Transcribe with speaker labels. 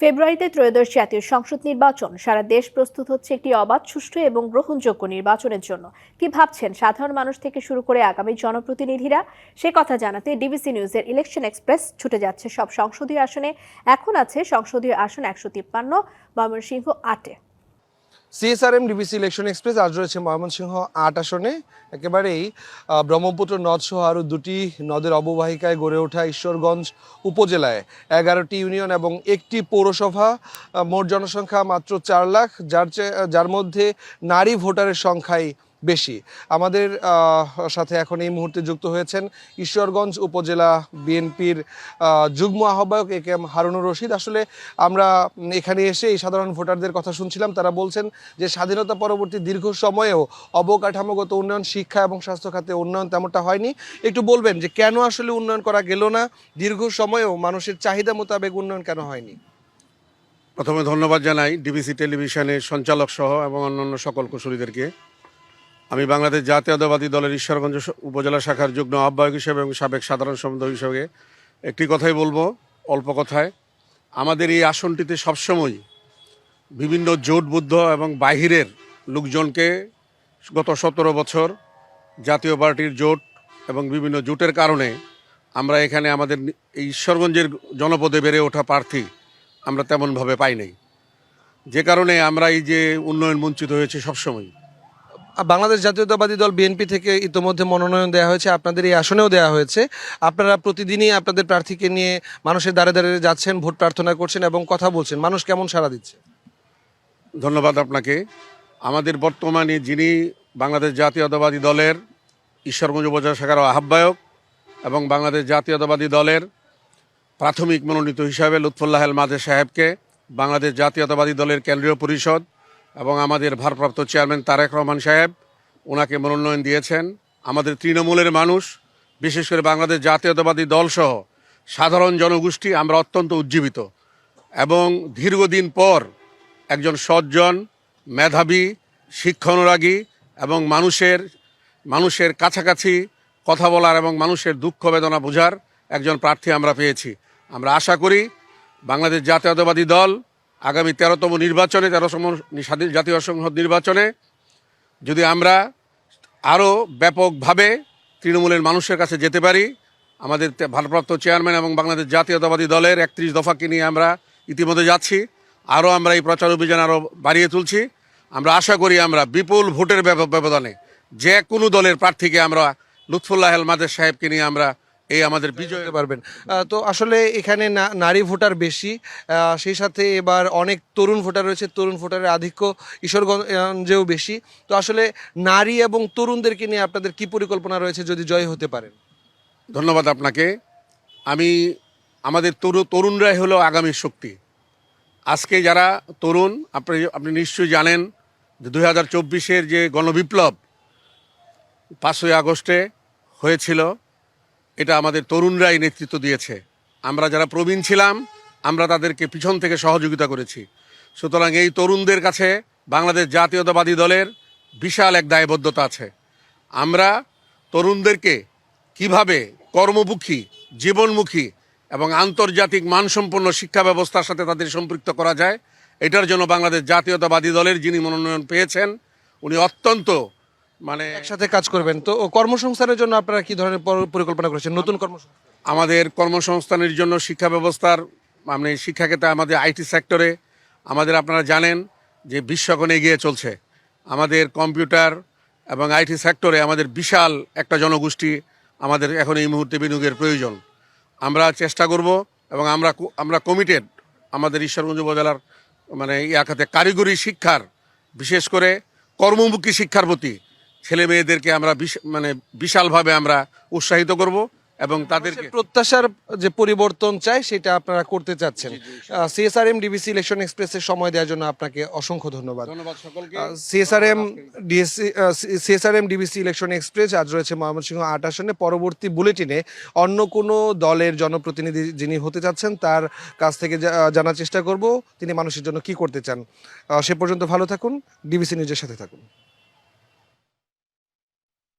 Speaker 1: ফেব্রুয়ারিতে ত্রয়োদশ জাতীয় সংসদ নির্বাচন। সারা দেশ প্রস্তুত হচ্ছে একটি অবাধ, সুষ্ঠু এবং গ্রহণযোগ্য নির্বাচনের জন্য। কি ভাবছেন সাধারণ মানুষ থেকে শুরু করে আগামী জনপ্রতিনিধিরা? সে কথা জানাতে ডিবিসি নিউজের ইলেকশন এক্সপ্রেস ছুটে যাচ্ছে সব সংসদীয় আসনে। এখন আছে সংসদীয় আসন একশো তিপ্পান্ন, ময়মনসিংহ আটে।
Speaker 2: সিএসআরএম ডিবিসি ইলেকশন এক্সপ্রেস আজ রয়েছে ময়মনসিংহ আট আসনে। একেবারেই ব্রহ্মপুত্র নদ সহ আরও দুটি নদের অববাহিকায় গড়ে ওঠা ঈশ্বরগঞ্জ উপজেলায়। এগারোটি ইউনিয়ন এবং একটি পৌরসভা। মোট জনসংখ্যা মাত্র চার লাখ, যার যার মধ্যে নারী ভোটারের সংখ্যাই বেশি। আমাদের সাথে এখন এই মুহূর্তে যুক্ত হয়েছেন ঈশ্বরগঞ্জ উপজেলা বিএনপির যুগ্ম আহ্বায়ক A K M Harunur Rashid. আসলে আমরা এখানে এসে এই সাধারণ ভোটারদের কথা শুনছিলাম। তারা বলছেন যে স্বাধীনতা পরবর্তী দীর্ঘ সময়েও অবকাঠামোগত উন্নয়ন, শিক্ষা এবং স্বাস্থ্য খাতে উন্নয়ন তেমনটা হয়নি। একটু বলবেন যে কেন আসলে উন্নয়ন করা গেল না? দীর্ঘ সময়েও মানুষের চাহিদা মোতাবেক উন্নয়ন কেন হয়নি?
Speaker 3: প্রথমে ধন্যবাদ জানাই ডিবিসি টেলিভিশনের সঞ্চালক সহ এবং অন্যান্য সকল কুশলীদেরকে। আমি বাংলাদেশ জাতীয়তাবাদী দলের ঈশ্বরগঞ্জ উপজেলা শাখার যুগ্ম আহ্বায়ক হিসেবে এবং সাবেক সাধারণ সম্পাদক হিসেবে একটি কথাই বলব, অল্প কথায়। আমাদের এই আসনটিতে সবসময় বিভিন্ন জোটবুদ্ধ এবং বাহিরের লোকজনকে গত সতেরো বছর জাতীয় পার্টির জোট এবং বিভিন্ন জোটের কারণে আমরা এখানে আমাদের এই ঈশ্বরগঞ্জের জনপদে বেড়ে ওঠা প্রার্থী আমরা তেমনভাবে পাই নাই। যে কারণে আমরা এই যে উন্নয়ন বঞ্চিত হয়েছে সবসময়
Speaker 2: বাংলাদেশ জাতীয়তাবাদী দল বিএনপি থেকে ইতোমধ্যে মনোনয়ন দেওয়া হয়েছে। আপনাদের এই আসনেও দেওয়া হয়েছে। আপনারা প্রতিদিনই আপনাদের প্রার্থীকে নিয়ে মানুষের দ্বারে দ্বারে যাচ্ছেন, ভোট প্রার্থনা করছেন এবং কথা বলছেন। মানুষ কেমন সাড়া দিচ্ছে?
Speaker 3: ধন্যবাদ আপনাকে। আমাদের বর্তমানে যিনি বাংলাদেশ জাতীয়তাবাদী দলের ঈশ্বরগঞ্জ উপজেলা শাখার আহ্বায়ক এবং বাংলাদেশ জাতীয়তাবাদী দলের প্রাথমিক মনোনীত হিসাবে লুৎফুল্লাহ আল মাঝে সাহেবকে বাংলাদেশ জাতীয়তাবাদী দলের কেন্দ্রীয় পরিষদ এবং আমাদের ভারপ্রাপ্ত চেয়ারম্যান তারেক রহমান সাহেব ওনাকে মনোনয়ন দিয়েছেন। আমাদের তৃণমূলের মানুষ, বিশেষ করে বাংলাদেশ জাতীয়তাবাদী দলসহ সাধারণ জনগোষ্ঠী, আমরা অত্যন্ত উজ্জীবিত। এবং দীর্ঘদিন পর একজন সজ্জন, মেধাবী, শিক্ষানুরাগী এবং মানুষের মানুষের কাছাকাছি কথা বলার এবং মানুষের দুঃখ বেদনা বোঝার একজন প্রার্থী আমরা পেয়েছি। আমরা আশা করি বাংলাদেশ জাতীয়তাবাদী দল আগামী তেরোতম নির্বাচনে তেরোতম স্বাধীন জাতীয় সংসদ নির্বাচনে যদি আমরা আরও ব্যাপকভাবে তৃণমূলের মানুষের কাছে যেতে পারি, আমাদের ভারপ্রাপ্ত চেয়ারম্যান এবং বাংলাদেশ জাতীয়তাবাদী দলের একত্রিশ দফাকে নিয়ে আমরা ইতিমধ্যে যাচ্ছি। আরও আমরা এই প্রচার অভিযান আরও বাড়িয়ে তুলছি। আমরা আশা করি আমরা বিপুল ভোটের ব্যবধানে যে কোনো দলের প্রার্থীকে আমরা লুৎফুল্লাহ আল মাদের সাহেবকে নিয়ে আমরা এই আমাদের বিজয়
Speaker 2: পারবেন। তো আসলে এখানে না- নারী ভোটার বেশি। সেই সাথে এবার অনেক তরুণ ভোটার রয়েছে তরুণ ভোটারের আধিক্য ঈশ্বরগঞ্জেও বেশি। তো আসলে নারী এবং তরুণদেরকে নিয়ে আপনাদের কি পরিকল্পনা রয়েছে যদি জয় হতে পারেন?
Speaker 3: ধন্যবাদ আপনাকে। আমি আমাদের তরু তরুণরাই হলো আগামী শক্তি। আজকে যারা তরুণ আপনি আপনি নিশ্চয়ই জানেন যে দুই হাজার চব্বিশের যে গণবিপ্লব পাঁচই আগস্টে হয়েছিল এটা আমাদের তরুণরাই নেতৃত্ব দিয়েছে। আমরা যারা প্রবীণ ছিলাম, আমরা তাদেরকে পিছন থেকে সহযোগিতা করেছি। সুতরাং এই তরুণদের কাছে বাংলাদেশ জাতীয়তাবাদী দলের বিশাল এক দায়বদ্ধতা আছে। আমরা তরুণদেরকে কীভাবে কর্মমুখী, জীবনমুখী এবং আন্তর্জাতিক মানসম্পন্ন শিক্ষা ব্যবস্থার সাথে তাদের সম্পৃক্ত করা যায়, এটার জন্য বাংলাদেশ জাতীয়তাবাদী দলের যিনি মনোনয়ন পেয়েছেন, উনি অত্যন্ত মানে
Speaker 2: একসাথে কাজ করবেন। তো কর্মসংস্থানের জন্য আপনারা কি ধরনের পরিকল্পনা করেছেন? নতুন কর্মসংস্থান?
Speaker 3: আমাদের কর্মসংস্থানের জন্য শিক্ষা ব্যবস্থার মানে শিক্ষাক্ষেত্রে আমাদের আইটি সেক্টরে আমাদের আপনারা জানেন যে বিশ্ব এখন এগিয়ে চলছে। আমাদের কম্পিউটার এবং আইটি সেক্টরে আমাদের বিশাল একটা জনগোষ্ঠী আমাদের এখন এই মুহূর্তে বিনিয়োগের প্রয়োজন। আমরা চেষ্টা করব এবং আমরা আমরা কমিটেড আমাদের ঈশ্বরগঞ্জ উপজেলার মানে ইয়াকাতে কারিগরি শিক্ষার বিশেষ করে কর্মমুখী শিক্ষার প্রতি ছেলে মেয়েদেরকে আমরা মানে বিশালভাবে আমরা উৎসাহিত করব এবং তাদেরকে
Speaker 2: প্রত্যাশার যে পরিবর্তন চাই সেটা আপনারা করতে চাচ্ছেন। সিএসআরএম ডিবিসি ইলেকশন এক্সপ্রেসের সময় দেওয়ার জন্য আপনাকে অসংখ্য ধন্যবাদ।
Speaker 3: ধন্যবাদ সকলকে।
Speaker 2: CSRM DSC CSRM DBC election express আজ রয়েছে ময়মনসিংহ আট আসনে। পরবর্তী বুলেটিনে অন্য কোনো দলের জনপ্রতিনিধি যিনি হতে চাচ্ছেন তার কাছ থেকে জানার চেষ্টা করব। তিনি মানুষের জন্য কি করতে চান। সে পর্যন্ত ভালো থাকুন। ডিবিসি নিউজের সাথে থাকুন।